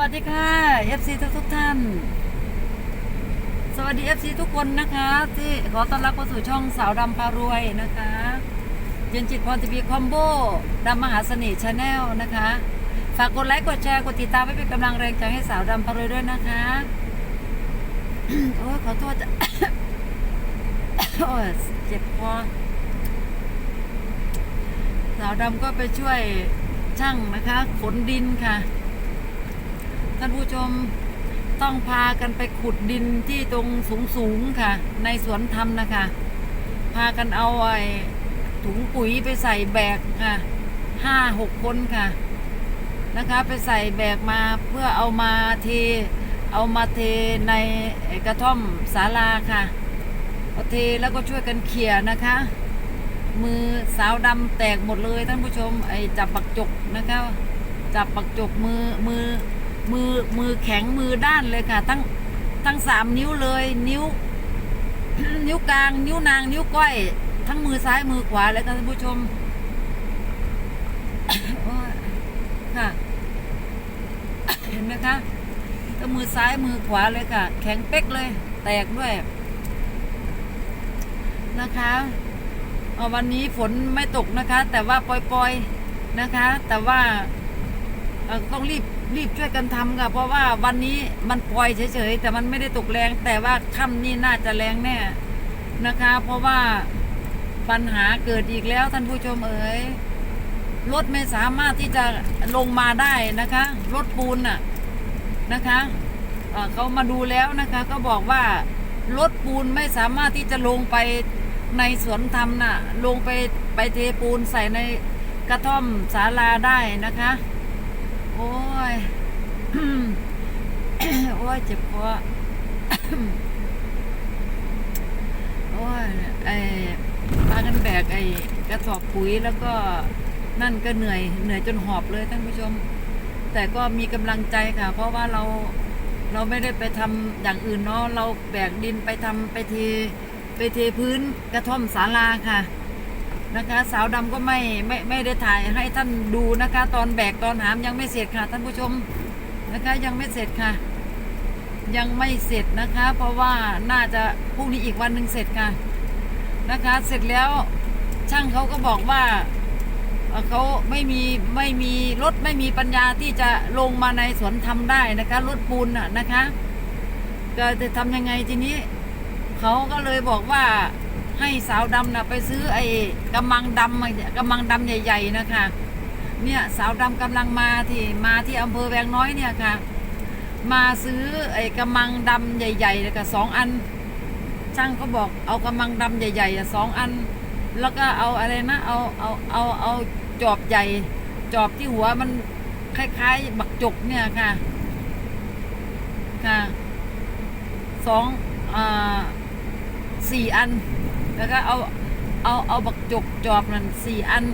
วัสดีค่ะ FC ทุกทุกท่าน สวัสดี FC ทุกคนนะคะ ที่ขอต้อนรับเข้าสู่ช่องสาวดำพารวยนะคะเย็นจิตพรทีวีคอมโบดำมหาเสน่ห์ชาแนลนะคะ ฝากกดไลค์กดแชร์กดติดตามไว้เป็นกำลังแรงใจให้สาวดำพารวยด้วยนะคะโอ้ขอโทษจะโอ้เจ็บคอสาวดำก็ไปช่วยช่างนะคะ ขนดินค่ะ ท่านผู้ชมต้องพากันไปขุดดินที่ตรงสูงสูงๆค่ะ ในสวนธรรมนะคะ พากันเอาไอ้ถุงปุ๋ยไปใส่แบกค่ะห้าหกคนค่ะนะคะ ไปใส่แบกมาเพื่อเอามาเทเอามาเทในกระท่อมศาลาค่ะเอาเทแล้วก็ช่วยกันเขี่ยนะคะ มือสาวดำแตกหมดเลยท่านผู้ชมไอ้จับปักจกนะคะ จับปักจกมือมือ มือมือแข็งมือด้านเลยค่ะ ทั้งทั้งสามนิ้วเลย นิ้ว นิ้วกลาง นิ้วนาง นิ้วก้อย ทั้งมือซ้ายมือขวาเลยค่ะท่านผู้ชมค่ะ เห็นไหมคะทั้งมือซ้ายมือขวาเลยค่ะ แข็งเป๊กเลย แตกด้วย นะคะวันนี้ฝนไม่ตกนะคะ แต่ว่าปล่อยๆนะคะ แต่ว่าต้องรีบ รีบช่วยกันทำค่ะ เพราะว่าวันนี้มันปล่อยเฉยๆ แต่มันไม่ได้ตกแรง แต่ว่าค่ำนี้น่าจะแรงแน่นะคะ เพราะว่าปัญหาเกิดอีกแล้วท่านผู้ชมเอ๋ยรถไม่สามารถที่จะลงมาได้นะคะ รถปูนน่ะนะคะเขามาดูแล้วนะคะ ก็บอกว่ารถปูนไม่สามารถที่จะลงไปในสวนธรรมน่ะ ลงไปไปเทปูนใส่ในกระท่อมศาลาได้นะคะ โอ้ย โอ้ยเจ็บคอโอ้ยไอ้พากันแบกไอ้กระสอบปุ๋ยแล้วก็นั่นก็เหนื่อย เหนื่อยจนหอบเลยท่านผู้ชม แต่ก็มีกำลังใจค่ะ เพราะว่าเราเราไม่ได้ไปทำอย่างอื่นเนาะเราแบกดินไปทำไปเทไปเทพื้นกระท่อมศาลาค่ะ นะคะสาวดำก็ไม่ไม่ไม่ได้ถ่ายให้ท่านดูนะคะ ตอนแบกตอนหามยังไม่เสร็จค่ะท่านผู้ชมนะคะยังไม่เสร็จค่ะ ยังไม่เสร็จนะคะ เพราะว่าน่าจะพรุ่งนี้อีกวันหนึ่งเสร็จค่ะนะคะ เสร็จแล้วช่างเขาก็บอกว่าเขาไม่มีไม่มีรถไม่มีปัญญาที่จะลงมาในสวนทำได้นะคะรถปูนน่ะนะคะจะทำยังไงทีนี้เขาก็เลยบอกว่า ให้สาวดำนะไปซื้อไอ้กำมังดำกำมังดำใหญ่ ๆนะคะเนี่ยสาวดำกำลังมาที่มาที่อำเภอแวงน้อยเนี่ยค่ะ มาซื้อไอ้กำมังดำใหญ่ๆเลยค่ะสองอัน ช่างเขาบอกเอากำมังดำใหญ่ๆสองอัน แล้วก็เอาอะไรนะเอาเอาเอาเอาจอบใหญ่ จอบที่หัวมันคล้ายๆ บักจกเนี่ยค่ะค่ะสองอ่าสี่อัน แล้วก็เอาเอาเอาบักจกจอบนั่นสี่อัน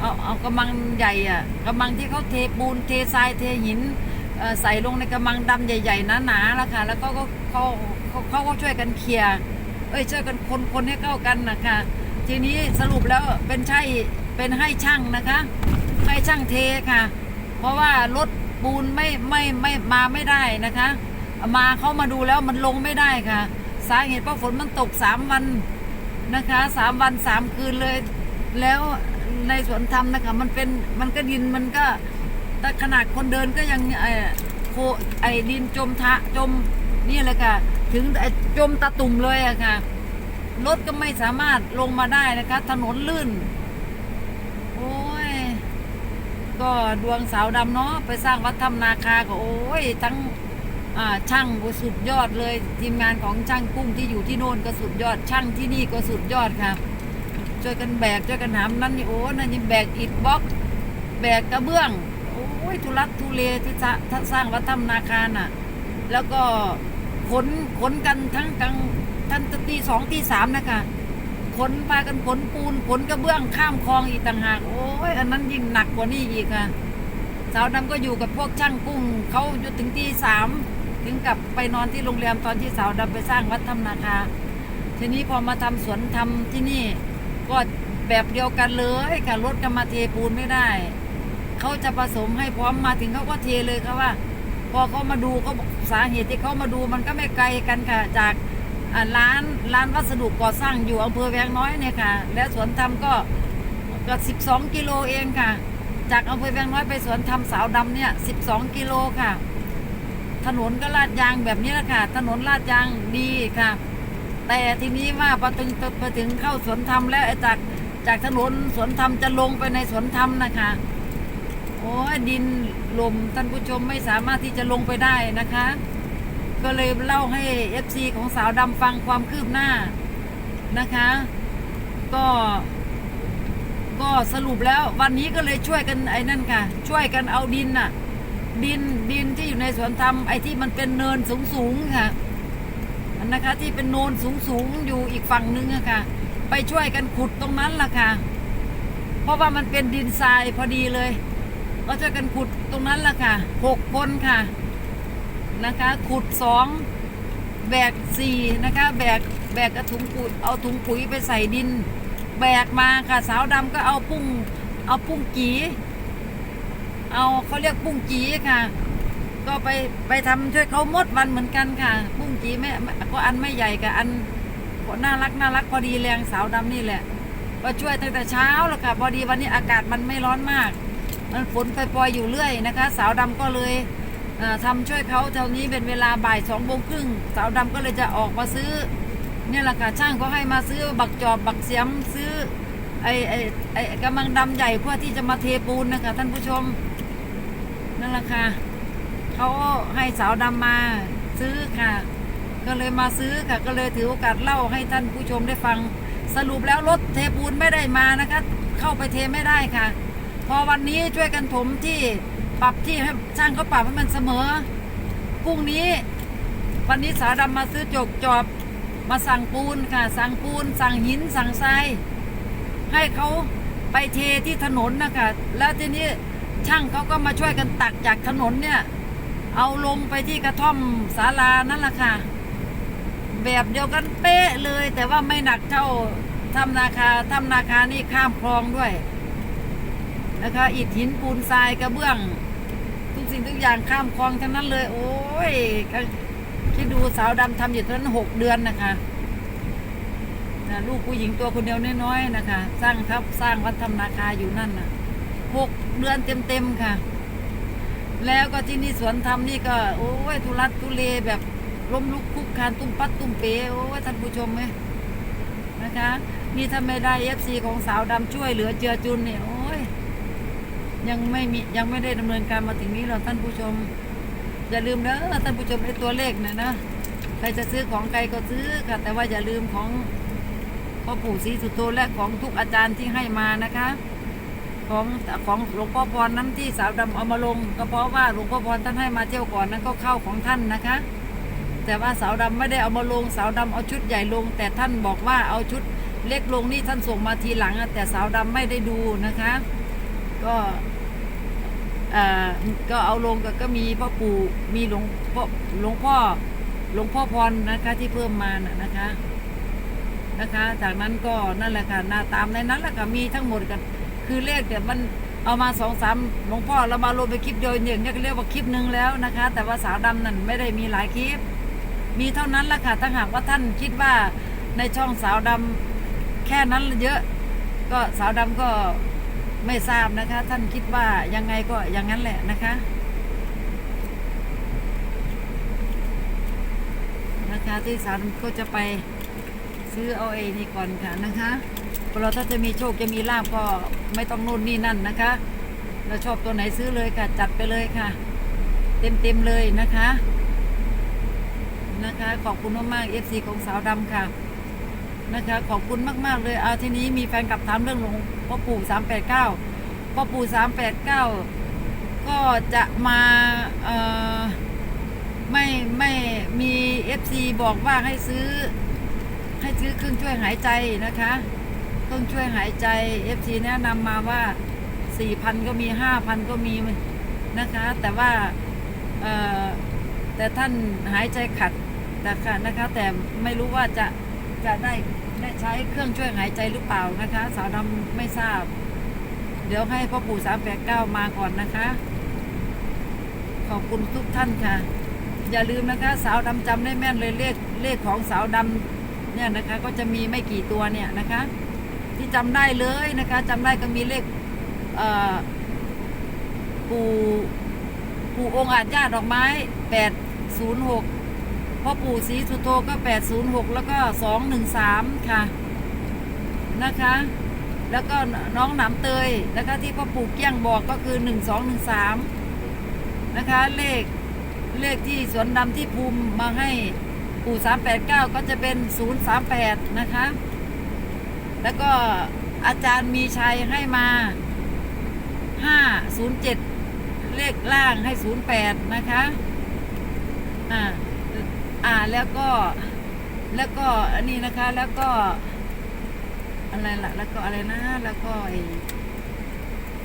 เอาเอากระมังใหญ่อะกระมังที่เขาเทปูนเททรายเทหินอ่อใส่ลงในกระมังดำใหญ่ๆหนาๆแล้วค่ะ แล้วก็ก็เขาเขาเขาก็ช่วยกันเคลียร์เอ้ยช่วยกันคนคนให้เข้ากันนะคะทีนี้สรุปแล้วเป็นใช่เป็นให้ช่างนะคะ ให้ช่างเทค่ะ เพราะว่ารถปูนไม่ไม่ไม่มาไม่ได้นะคะ มาเขามาดูแล้วมันลงไม่ได้ค่ะ สาเหตุเพราะฝนมันตกสามวัน นะคะสามวันสามคืนเลย แล้วในสวนธรรมนะคะมันเป็นมันก็ดินมันก็แต่ขนาดคนเดินก็ยังไอ้โคไอ้ดินจมทะจมนี่เลยค่ะ ถึงไอ้จมตะตุ่มเลยอะค่ะรถก็ไม่สามารถลงมาได้นะคะ ถนนลื่น โอ้ย ก็ดวงสาวดำเนาะไปสร้างวัดธรรมนาคาก็โอ้ย ทั้ง ช่างก็สุดยอดเลยทีมงานของช่างกุ้งที่อยู่ที่โน่นก็สุดยอด ช่างที่นี่ก็สุดยอดค่ะช่วยกันแบกช่วยกันหามนั่นนี่โอ้นั่นนี่แบกอิฐบล็อก แบกกระเบื้องโอ้ยทุลักทุเลที่สร้างสร้างวัดถ้ำนาคารน่ะ แล้วก็ขนขนกันทั้งกลางทั้งตีสองตีสามนะคะขนพากันขนปูนขนกระเบื้องข้ามคลองอีกต่างหากโอ้ยอันนั้นยิ่งหนักกว่านี้อีกค่ะสาวดำก็อยู่กับพวกช่างกุ้งเขาอยู่ถึงตีสาม ถึงกับไปนอนที่โรงแรมตอนที่สาวดำไปสร้างวัดถ้ำนาคา ทีนี้พอมาทำสวนทำที่นี่ ก็แบบเดียวกันเลยค่ะรถก็มาเทปูนไม่ได้ เขาจะผสมให้พร้อมมาถึงเขาก็เทเลยค่ะว่า พอเขามาดูเขาบอกสาเหตุที่เขามาดูมันก็ไม่ไกลกันค่ะจากร้านร้านวัสดุก่อสร้างอยู่อำเภอแวงน้อยเนี่ยค่ะ และสวนธรรมก็ก็12 กิโลเองค่ะ จากอำเภอแวงน้อยไปสวนธรรมสาวดำเนี่ย 12 กิโลค่ะ ถนนก็ลาดยางแบบนี้แหละค่ะ ถนนลาดยางดีค่ะ แต่ทีนี้ว่าพอถึงพอถึงเข้าสวนธรรมแล้วจากจากถนนสวนธรรมจะลงไปในสวนธรรมนะคะโอ้ยดินลมท่านผู้ชมไม่สามารถที่จะลงไปได้นะคะ ก็เลยเล่าให้ FC ของสาวดำฟังความคืบหน้านะคะ ก็ ก็สรุปแล้ววันนี้ก็เลยช่วยกันไอ้นั่นค่ะ ช่วยกันเอาดินน่ะ ดินดินที่อยู่ในสวนธรรมไอ้ที่มันเป็นเนินสูงสูงค่ะอันนะคะที่เป็นโนนสูงสูงอยู่อีกฝั่งนึงอะค่ะ ไปช่วยกันขุดตรงนั้นล่ะค่ะ เพราะว่ามันเป็นดินทรายพอดีเลย ก็ช่วยกันขุดตรงนั้นล่ะค่ะหกคนค่ะนะคะ ขุดสองแบกสี่นะคะ แบกแบกกระถุงปุ๋ยเอาถุงปุ๋ยไปใส่ดิน แบกมาค่ะสาวดำก็เอาปุ้งเอาปุ้งกี เอาเขาเรียกปุ้งกีค่ะ ก็ไปไปทำช่วยเขามดวันเหมือนกันค่ะ ปุ้งกีไม่ก็อันไม่ใหญ่กับอันก็น่ารักน่ารักพอดีแรงสาวดำนี่แหละ ก็ช่วยตั้งแต่เช้าแล้วค่ะ พอดีวันนี้อากาศมันไม่ร้อนมาก มันฝนปล่อยๆอยู่เรื่อยนะคะ สาวดำก็เลยเอ่อทำช่วยเขาเท่านี้เป็นเวลาบ่ายสองโมงครึ่งสาวดำก็เลยจะออกมาซื้อเนี่ยแหละค่ะช่างก็ให้มาซื้อบักจอบบักเสียมซื้อไอ้ไอ้ไอ้กำลังดำใหญ่เพื่อที่จะมาเทปูนนะคะท่านผู้ชม นั่นแหละค่ะเขาให้สาวดำมาซื้อค่ะ ก็เลยมาซื้อค่ะ ก็เลยถือโอกาสเล่าให้ท่านผู้ชมได้ฟัง สรุปแล้วรถเทปูนไม่ได้มานะคะ เข้าไปเทไม่ได้ค่ะ พอวันนี้ช่วยกันถมที่ปรับที่ให้ช่างเขาปรับให้มันเสมอพรุ่งนี้ วันนี้สาวดำมาซื้อจกจอบมาสั่งปูนค่ะ สั่งปูน สั่งหิน สั่งทรายให้เขาไปเทที่ถนนนะคะแล้วทีนี้ ช่างเขาก็มาช่วยกันตักจากถนนเนี่ย เอาลงไปที่กระท่อมศาลานั่นแหละค่ะ แบบเดียวกันเป๊ะเลย แต่ว่าไม่หนักเท่าทำนาคาทำนาคานี่ข้ามคลองด้วยนะคะอิฐหินปูนทรายกระเบื้อง ทุกสิ่งทุกอย่างข้ามคลองทั้งนั้นเลย โอ้ยคิดดูสาวดำทำอยู่เท่านั้นหกเดือนนะคะนะลูกผู้หญิงตัวคนเดียวน้อยๆนะคะ สร้างครับสร้างวัดทำนาคาอยู่นั่นน่ะ หกเดือนเต็มๆค่ะ แล้วก็ที่นี่สวนธรรมนี่ก็ โอ้ยทุรักทุเลแบบล้มลุกคุกคานตุ้มปัดตุ้มเป๋โอ้ยท่านผู้ชมไหมนะคะนี่ถ้าไม่ได้เอฟซีของสาวดำช่วยเหลือเจือจุนเนี่ยโอ้ยยังไม่มียังไม่ได้ดำเนินการมาถึงนี้หรอกท่านผู้ชม อย่าลืมเด้อท่านผู้ชมไอ้ตัวเลขนะนะใครจะซื้อของใครก็ซื้อค่ะ แต่ว่าอย่าลืมของพ่อปู่ศรีสุโธและของทุกอาจารย์ที่ให้มานะคะ ของของหลวงพ่อพรนั้นที่สาวดำเอามาลง ก็เพราะว่าหลวงพ่อพรท่านให้มาเที่ยวก่อนนั้นก็เข้าของท่านนะคะ แต่ว่าสาวดำไม่ได้เอามาลง สาวดำเอาชุดใหญ่ลง แต่ท่านบอกว่าเอาชุดเล็กลงนี่ท่านส่งมาทีหลัง แต่สาวดำไม่ได้ดูนะคะ ก็เออก็เอาลงก็ก็มีพ่อปู่มีหลวงพ่อหลวงพ่อหลวงพ่อพรนะคะที่เพิ่มมานะนะคะนะคะ จากนั้นก็นั่นแหละค่ะหน้าตามในนั้นแหละค่ะมีทั้งหมดกัน คือเลขแต่มันเอามาสองสามหลวงพ่อเรามาลงไปคลิปเดียวอย่างเงี้ยก็เรียกว่าคลิปหนึ่งแล้วนะคะ แต่ว่าสาวดำนั่นไม่ได้มีหลายคลิป มีเท่านั้นละค่ะถ้าหากว่าท่านคิดว่าในช่องสาวดำแค่นั้นเยอะ ก็สาวดำก็ไม่ทราบนะคะ ท่านคิดว่ายังไงก็อย่างนั้นแหละนะคะนะคะที่สาวดำก็จะไปซื้อเอาเองนี่ก่อนค่ะนะคะ เพราะเราถ้าจะมีโชคจะมีลาบก็ไม่ต้องนู่นนี่นั่นนะคะ เราชอบตัวไหนซื้อเลยค่ะ จัดไปเลยค่ะ เต็มเต็มเลยนะคะ นะคะ ขอบคุณมากๆ FC ของสาวดำค่ะ นะคะ ขอบคุณมากๆเลยเอาทีนี้มีแฟนกลับถามเรื่องหลวงพ่อปู่สามแปดเก้าพ่อปู่สามแปดเก้าก็จะมาเอ่อไม่ไม่มีเอฟซีบอกว่าให้ซื้อ ให้ซื้อเครื่องช่วยหายใจนะคะ ครื่องช่วยหายใจเอฟซีแนะนำมาว่าสี่พันก็มีห้าพันก็มีนะคะ แต่ว่าแต่ท่านหายใจขัดนะคะนะคะ แต่ไม่รู้ว่าจะจะได้ได้ใช้เครื่องช่วยหายใจหรือเปล่านะคะ สาวดำไม่ทราบ เดี๋ยวให้พ่อปู่สามแปดเก้ามาก่อนนะคะขขอบคุณทุกท่านค่ะ อย่าลืมนะคะ สาวดำจำได้แม่นเลยเลขเลขของสาวดำเนี่ยนะคะก็จะมีไม่กี่ตัวเนี่ยนะคะ ที่จำได้เลยนะคะจำได้ก็มีเลขเปู่ปู่องค์อาจญาติดอกไม้แปดศูนย์หกพ่อปู่ศรีสุโธก็แปดศูนย์หกแล้วก็สองหนึ่งสามค่ะ นะคะ แล้วก็น้องหนำเตยนะคะที่พ่อปู่เกี้ยงบอกก็คือหนึ่งสองหนึ่งสามนะคะ เลขเลขที่สวนดำที่ภูมิมาให้ปู่สามแปดเก้าก็จะเป็นศูนย์สามแปดนะคะ แล้วก็อาจารย์มีชัยให้มาห้าศูนย์เจ็ดเลขล่างให้ศูนย์แปดนะคะ อ่า อ่าแล้วก็ แล้วก็อันนี้นะคะ แล้วก็อะไรล่ะ แล้วก็อะไรนะ แล้วก็ไอ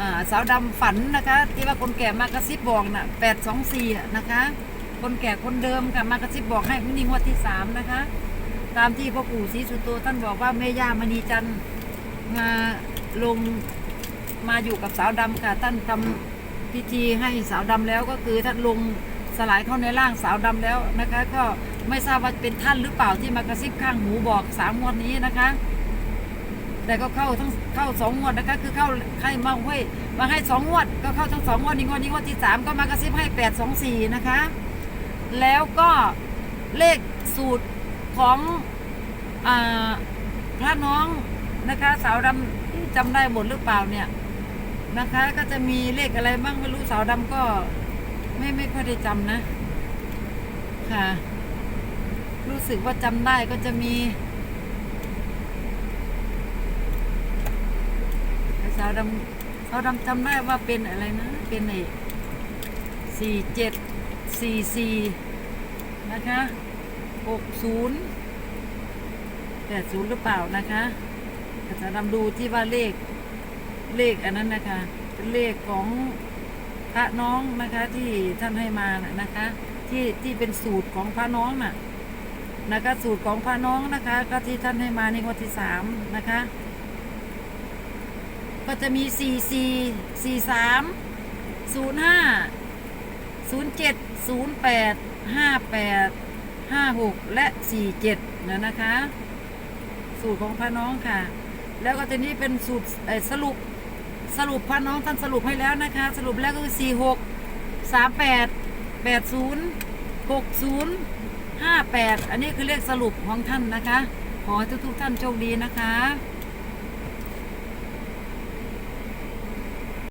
อ่าสาวดำฝันนะคะ ที่ว่าคนแก่มากระซิบบอกน่ะแปดสองสี่นะคะ คนแก่คนเดิมค่ะมากระซิบบอกให้นี้งวดที่สามนะคะ ตามที่พ่อปู่ศรีสุโตท่านบอกว่าแม่ย่ามณีจันทร์มาลงมาอยู่กับสาวดำค่ะท่านทำพิธีให้สาวดำแล้วก็คือท่านลงสลายเข้าในร่างสาวดำแล้วนะคะ ก็ไม่ทราบว่าเป็นท่านหรือเปล่าที่มากระซิบข้างหูบอกสามงวดนี้นะคะ แต่ก็เข้าทั้งเข้าสองงวดนะคะ คือเข้าให้มาให้มาให้สองงวด ก็เข้าทั้งสองงวดนี้งวดนี้งวดที่สามก็มากระซิบให้แปดสองสี่นะคะ แล้วก็เลขสูตร ของอาพระน้องนะคะ สาวดำจำได้หมดหรือเปล่าเนี่ยนะคะ ก็จะมีเลขอะไรบ้างไม่รู้สาวดำก็ ไม่ไม่ค่อยได้จำนะ ค่ะ รู้สึกว่าจำได้ก็จะมีสาวดำสาวดำจำได้ว่าเป็นอะไรนะ เป็นไอ้สี่เจ็ดสี่สี่นะคะ หกศูนย์แปดศูนย์หรือเปล่านะคะแต่สาวดำดูที่ว่าเลขเลขอันนั้นนะคะ เป็นเลขของพระน้องนะคะที่ท่านให้มาน่ะนะคะ ที่ที่เป็นสูตรของพระน้องน่ะนะคะสูตรของพระน้องนะคะ ก็ที่ท่านให้มาในงวดที่สามนะคะ ก็จะมี4 4 4 3 0 5 0 7 0 8 5 8 5 6และ4 7นะนะคะ สูตรของพระน้องค่ะ แล้วก็จะนี้เป็นสูตรสรุปสรุปพระน้องท่านสรุปให้แล้วนะคะ สรุปแล้วก็คือ4 6 3 8 8 0 6 0 5 8อันนี้คือเลขสรุปของท่านนะคะ ขอให้ทุกๆท่านโชคดีนะคะ